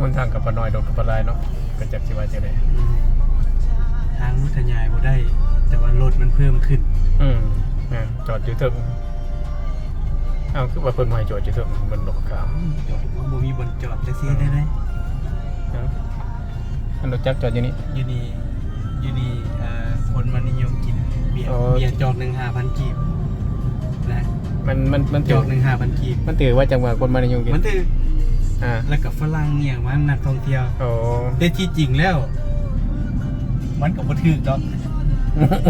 คนทางกับปะน้อยดอกกับปะลายเนาะก็จักสิว่าจะได้อืมทางมันขยายบ่ได้ แต่ว่ารถมันเพิ่มขึ้น อืมอ่าจอดอยู่เถิงเอ้าคือว่าเพิ่นมาให้จอดอยู่เถิงมันดอกขาวจอดบ่มีบนจอดจะเสียได้ไหมเอ้าอันรถจักรจอดอยู่นี่อยู่นี่อยู่นี่เอ่อคนมันนิยมกินเบียร์อ๋อเบียร์จอกหนึ่งห้าพันกีบนะมันมันมันจถืออกหนึ่งห้าพันกีบมันถือว่าจังหวะคนมาในยุงกินมันถือ อ่าแล้วกับฝรั่งเนี่ยมันนักท่องเที่ยวโอ้แต่ที่จริงแล้ว มันก็บ่ถือดอก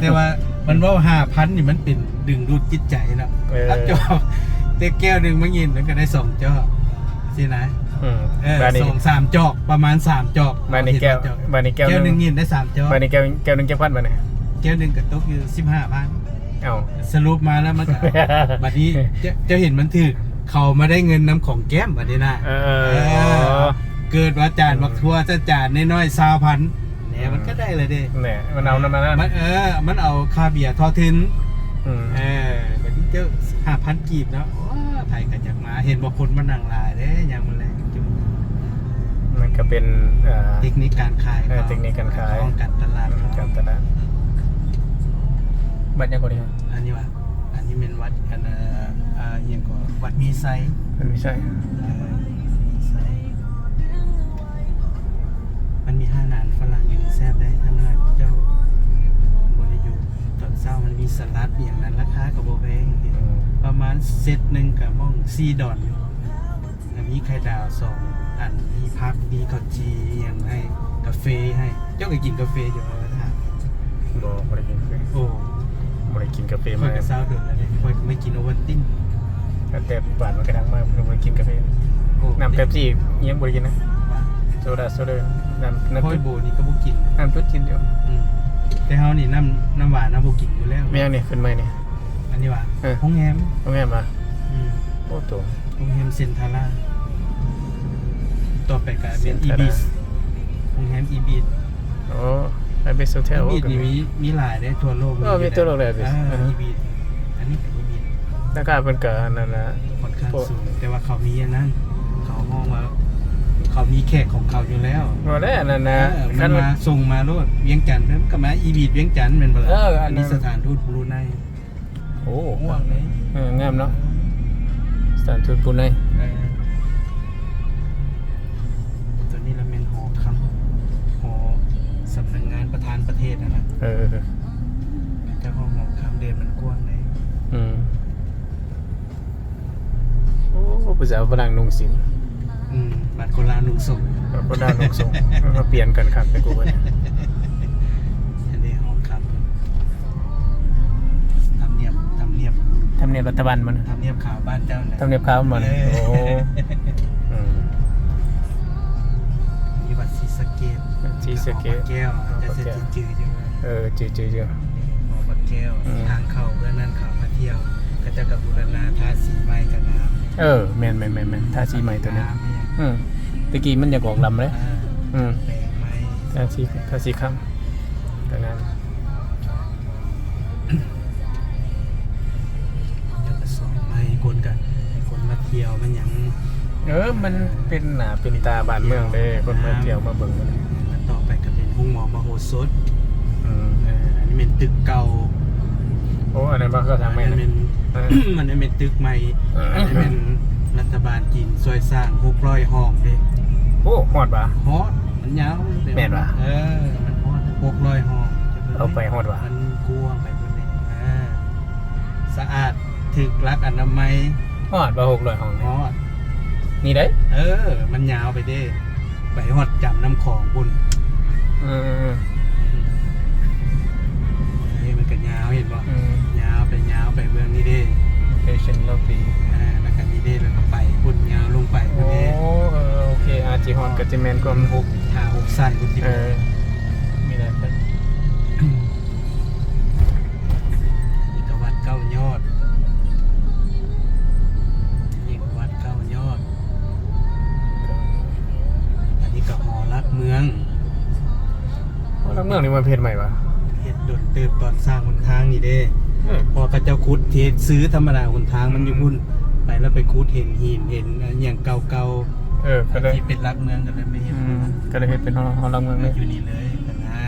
แต่ว่ามันว่าห้าพันนี่มันเป็นดึงดูดจิตใจเนาะเออถ้าจอกแต่แก้วหนึ่งมันยินมันก็ได้สองจอกสินะอืมเออบ้านนี้สองสามจอกประมาณสามจอกบ้านนี้แก้วจอกบ้านนี้แก้วแก้วหหนึนึ่งงยินได้สามจอกบ้านนี้แก้วแก้วหนึงแก้วพันบ้านนี้แก้วหนึ่งก็ตกอยู่สิบห้าพันเอ้าสรุปมาแล้วมันก็บัดนี้จะจะเห็นมันถือ เขามาได้เงินน้ำของแก้มบัดนี้นะเอเอออ เกิดว่าจานบักทัวจะจานน้อยๆสาวพันเนี่ยมันก็ได้เลยเด้แหน่มันเอาน้ำมันนั่นมันเออ มันเอาคาเบียร์ทอทินอืมเออบัดนี้เจ้าห้าพันกีบเนาะว้าไทยกันจากมา เห็นบอกคนมานั่งหลายเด้ยังมันแรงจุ๊บมันก็เป็นเอ่อเทคนิคการขายเออเทคนิคการขายของการตลาดเขาการตลาดบัตรยังคนนี้อันนี้วะอันนี้เป็นวัดกันเอ่ออ่าอหย่างก็ วัดมีไซมันไม่ใช่มันมีห้านานฝรั่งอยู่ในแซบได้ท่านน้อยเจ้าบริยูตอนเช้ามันมีสลัดอย่างนั้นราคากับโบแพงอืมประมาณเซตหนึ่งกับม่องซีดอนอยู่อันนี้ไข่ดาวสองอันมีพักมีข้าวจีอย่างให้กาแฟให้ เจ้าก็กินกาแฟอยู่แล้วนะบอกบริกินกาแฟโอ้บริกินกาแฟค่มาอยกับเช้าเดือดแล้วเนี่ยค่อยก็ไม่กินโอวัลติน แต่บาทมันกระดังมากผมบริกินกาแฟโอ้น้ำเป๊ปซี่ยังบริกินนะว่าโซดาโซดาน้ำน้ำค่อจุยดโบนี่ก็บ่กินน้ำจุดกินเดียวอืมแต่เฮานี่น้ำน้ำหวานน้ำบ่กินอยู่แล้วไม่ยังนี่ขึ้นมาเนี่ยอันนี้ว่าเออห้องแฮมโรงแรมมาอืมโอ้ตัวโรงแรมเซนทาร่าต่อไปก็เป็นอี Centara บิสโรงแรมอีบิสโอ้ไอเบสโฮเทอีลบิสนี่มีมีหลายได้ทั่วโลกเออมีทั่วโลกเลย Ibis อ่าอ่าฮะอีบิสอันนี้ก็อี บิสแล้วก็เป็นเกิดนั่นนะค่อนข้างพวกสูงแต่ว่าเขามีอันนั้น เขาห้องว่าเขามีแขกของเขาอยู่แล้วว่าได้อันนั่นนะเออมัขั้นนมาส่งมาโลดเวียงจันทน์แล้วก็มาอีบิสเวียงจันทน์แม่นบ่ล่ะเอออันนั้นอันนี้สถานทูตบรูไนโอ้ม่วงเลยเอองามเนาะสถานทูตปุนไนเออตัวนี้เราเป็นหอคำหอสำนักงานประธานประเทศนะนะเออเจ้าห้องหอคำเดินมันกว้างเลยอืม โอ้ภาษาฝรั่งนุ่งสินอืมบัตรคนลาวนุ่งส่งแล้วก็ด้านนุ่งส่งมาเปลี่ยนกันครับไปกูไปอันนี้หอคำทำเนียบทำเนียบทำเนียบรัฐบาลมันทำเนียบข่าวบ้านเจ้าแหละทำเนียบขาวมันโอ้อืม มีวัดศรีสะเกดศรีสะเกษหอพระแก้วจะจะจืดๆอยู่ เออจืดจืดจืดหอพระแก้วอืม ทางเข้าเรื่อนั้นเข้ามาเที่ยวก็จะกับบูรณาทาสีไม้กับน้ำ เออแมนแมนแมนแมนท่าสีใหม่ตัวนี้ำเนี่ยอืมตะกี้มันอยากออกลำเลยอ่าอืมแปลงไม้ท่าสีท่าสีคำแต่งานเดี๋ยวก็สอนไม้คนกันให้คนมาเที่ยวมันหยังเออ มันเป็นหนาเป็นตาบ้านเมืองเด้คนมาเที่ยวมาเบิ่งมันแล้วต่อไปก็เป็นห้องหมอมโหสถอืมเอออันนี้เป็นตึกเก่า โอ้อันนั้นบ้าก็อัทางนไม่นั้นนะ เป็นเออมันนั้นเป็นตึกใหม่เอออั อันนี้เป็นรัฐบาลจีนช่วยสร้าง600ห้องเด้โอ้หอดปะฮอดมันยาวแม่นปะเออมันฮอด600ห้องเอาไปฮอดวะมันกว้างไปเพิ่นนี่อ่าสะอาดถึกรักอนามัยหอดปะหกร้อยห้องฮเนี่ยอดนี่ได้เออ มันยาวไปเด้ ไปฮอดจำน้ำของบุญ ร์จีฮอนกับจิแมนก็หกหาหกสั้นบุญที่เอบอกอมีอะไรกันนี่ก็วัดเก้ายอดนี่ก็วัดเก้ายอด อันนี้ก็หอรักเมืองแล้วเมืองนี่มันเพจใหม่ปะเฮ็ดโดนเติบตอนสร้างหนทางนี่เด้อืมพอเขาเจ้าคุดเทซื้อธรรมดาหนทางมันอยู่พุ่น ไปแล้วไปคุดเห็นหินเห็นอันอย่างเก่าเอเออ ก็เลยที่เป็นรักเมืองกันเลยไม่เห็นอืมก็เลยเฮ็ดเป็นฮอลฮอลลังเมืองเลยอยู่นี่เลยแต่นะ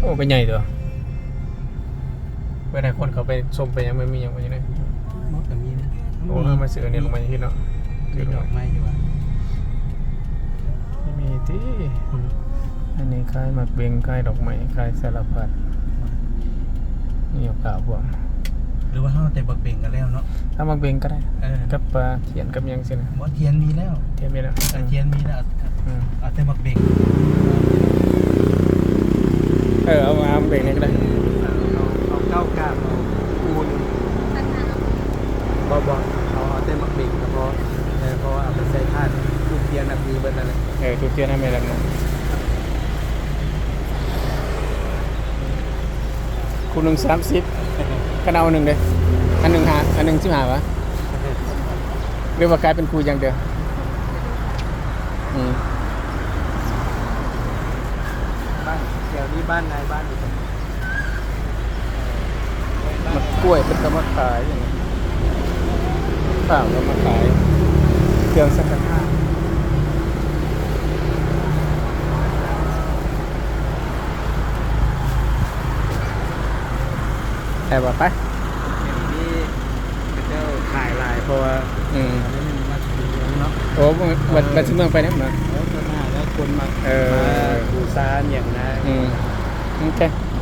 โอ้ก็ใหญ่ตัวเวลาคนเขาไปชมไปยังไม่มียังไม่ยังไงมอกกับมีนะโอ้เออมาซื้ออันนี้ลงมาที่เนาะมีดอกไม้อยู่อะไม่มีที่อันนี้คล้ายหมักเบงคล้ายดอกไม้คล้ายสารพัดนี่เอากล่าวพวกห รือว่าเขาแต่บักเบ่งกันแล้วเนาะถ้าหมักเบงก็ได้ เออกับปลาเขียนกับหยังสินะมอเทียนมีแล้วเทียนไม่ได้เออเทียนมีแล้วเอาอืมเอาแต่บักเบ่งเออเอามาเบงนี่ก็ได้เอาเอาเก้ากาบเอาปูนบอบอเอาเอาแต่บักเบ่งก็พอเออเพราะว่าเอาไปใส่ธาตุลูกเทียนน่ะมีเบิดนั่นแหละเออทุกเทียนให้ไม่ได้นะ คุณหนึ่งสามสิบก็เอาหนึ่งเลยอันหนึ่งหาอันหนึ่งสิบหาวะหรือว่ากลายเป็นครูอย่างเดียวอืมบ้านแถวนี้บ้านนายบ้านอยู่ตรงนี้มันกล้วยเป็นกรรมขายอย่างนี้เปล่าก็มาขายเครื่องสังฆทาน แต่ว่าไปอย่างนี้เจ้าขายลายเพราะว่าอืมอันนี้มันมาถึงเมืองเนาะโอ้บัดบัดที่เมืองไปเนี่ยมาแล้วก็หน้าแล้วคนมาเออมาดูซานอย่างนะอืมโอเค